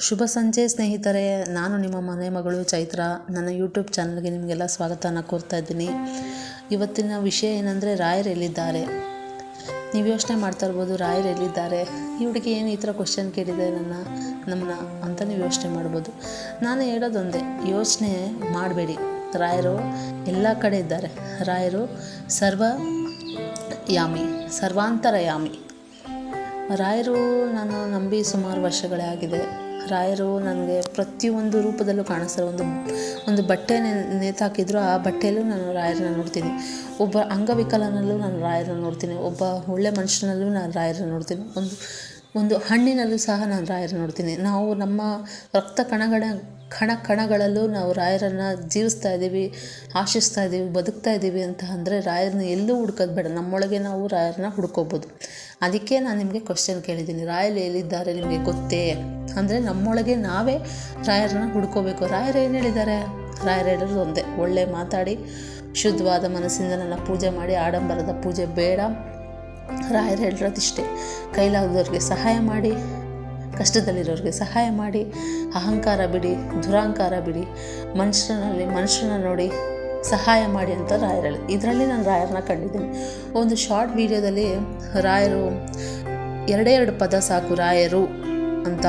ಶುಭ ಸಂಜೆ ಸ್ನೇಹಿತರೆ, ನಾನು ನಿಮ್ಮ ಮನೆ ಮಗಳು ಚೈತ್ರ. ನನ್ನ ಯೂಟ್ಯೂಬ್ ಚಾನಲ್ಗೆ ನಿಮಗೆಲ್ಲ ಸ್ವಾಗತನ ಕೋರ್ತಾ ಇದ್ದೀನಿ. ಇವತ್ತಿನ ವಿಷಯ ಏನಂದರೆ ರಾಯರ್ ಎಲ್ಲಿದ್ದಾರೆ? ನೀವು ಯೋಚನೆ ಮಾಡ್ತಾ ಇರ್ಬೋದು, ರಾಯರು ಎಲ್ಲಿದ್ದಾರೆ? ಈ ಹುಡುಗಿ ಏನು ಈ ಥರ ಕ್ವಶನ್ ಕೇಳಿದೆ ನನ್ನ ನಮ್ಮನ್ನ ಅಂತ ನೀವು ಯೋಚನೆ ಮಾಡ್ಬೋದು. ನಾನು ಹೇಳೋದೊಂದೇ, ಯೋಚನೆ ಮಾಡಬೇಡಿ. ರಾಯರು ಎಲ್ಲ ಕಡೆ ಇದ್ದಾರೆ. ರಾಯರು ಸರ್ವ ಯಾಮಿ, ಸರ್ವಾಂತರಯಾಮಿ. ರಾಯರು ನಾನು ನಂಬಿ ಸುಮಾರು ವರ್ಷಗಳೇ ಆಗಿದೆ. ರಾಯರು ನನಗೆ ಪ್ರತಿಯೊಂದು ರೂಪದಲ್ಲೂ ಕಾಣಿಸ್ತಾರೆ. ಒಂದು ಒಂದು ಬಟ್ಟೆ ನೇತಾಕಿದ್ರು ಆ ಬಟ್ಟೆಯಲ್ಲೂ ನಾನು ರಾಯರನ್ನ ನೋಡ್ತೀನಿ. ಒಬ್ಬ ಅಂಗವಿಕಲನಲ್ಲೂ ನಾನು ರಾಯರನ್ನ ನೋಡ್ತೀನಿ. ಒಬ್ಬ ಒಳ್ಳೆ ಮನುಷ್ಯನಲ್ಲೂ ನಾನು ರಾಯರನ್ನ ನೋಡ್ತೀನಿ. ಒಂದು ಒಂದು ಹಣ್ಣಿನಲ್ಲೂ ಸಹ ನಾನು ರಾಯರನ್ನ ನೋಡ್ತೀನಿ. ನಾವು ನಮ್ಮ ರಕ್ತ ಕಣಗಳ, ಕಣ ಕಣಗಳಲ್ಲೂ ನಾವು ರಾಯರನ್ನು ಜೀವಿಸ್ತಾ ಇದ್ದೀವಿ, ಆಶಿಸ್ತಾ ಇದ್ದೀವಿ, ಬದುಕ್ತಾ ಇದ್ದೀವಿ ಅಂತ ಅಂದರೆ ರಾಯರನ್ನ ಎಲ್ಲೂ ಹುಡ್ಕೋದು ಬೇಡ. ನಮ್ಮೊಳಗೆ ನಾವು ರಾಯರನ್ನ ಹುಡ್ಕೋಬೋದು. ಅದಕ್ಕೆ ನಾನು ನಿಮಗೆ ಕ್ವಶನ್ ಕೇಳಿದ್ದೀನಿ. ರಾಯಲ್ ಎಲ್ಲಿದ್ದಾರೆ ನಿಮಗೆ ಗೊತ್ತೇ? ಅಂದರೆ ನಮ್ಮೊಳಗೆ ನಾವೇ ರಾಯರನ್ನ ಹುಡ್ಕೋಬೇಕು. ರಾಯರು ಏನು ಹೇಳಿದ್ದಾರೆ? ರಾಯರು ಹೇಳೋದು ಒಂದೇ. ಒಳ್ಳೆ ಮಾತಾಡಿ, ಶುದ್ಧವಾದ ಮನಸ್ಸಿಂದ ನನ್ನ ಪೂಜೆ ಮಾಡಿ, ಆಡಂಬರದ ಪೂಜೆ ಬೇಡ. ರಾಯರು ಹೇಳಿರೋದಿಷ್ಟೇ ಕೈಲಾಗದವ್ರಿಗೆ ಸಹಾಯ ಮಾಡಿ, ಕಷ್ಟದಲ್ಲಿರೋರಿಗೆ ಸಹಾಯ ಮಾಡಿ, ಅಹಂಕಾರ ಬಿಡಿ ದುರಹಂಕಾರ ಬಿಡಿ, ಮನುಷ್ಯನಲ್ಲಿ ಮನುಷ್ಯನ ನೋಡಿ ಸಹಾಯ ಮಾಡಿ ಅಂತ ರಾಯರು ಹೇಳಿ. ಇದರಲ್ಲಿ ನಾನು ರಾಯರನ್ನ ಕಂಡಿದ್ದೀನಿ. ಒಂದು ಶಾರ್ಟ್ ವಿಡಿಯೋದಲ್ಲಿ ರಾಯರು, ಎರಡೇ ಎರಡು ಪದ ಸಾಕು ರಾಯರು ಅಂತ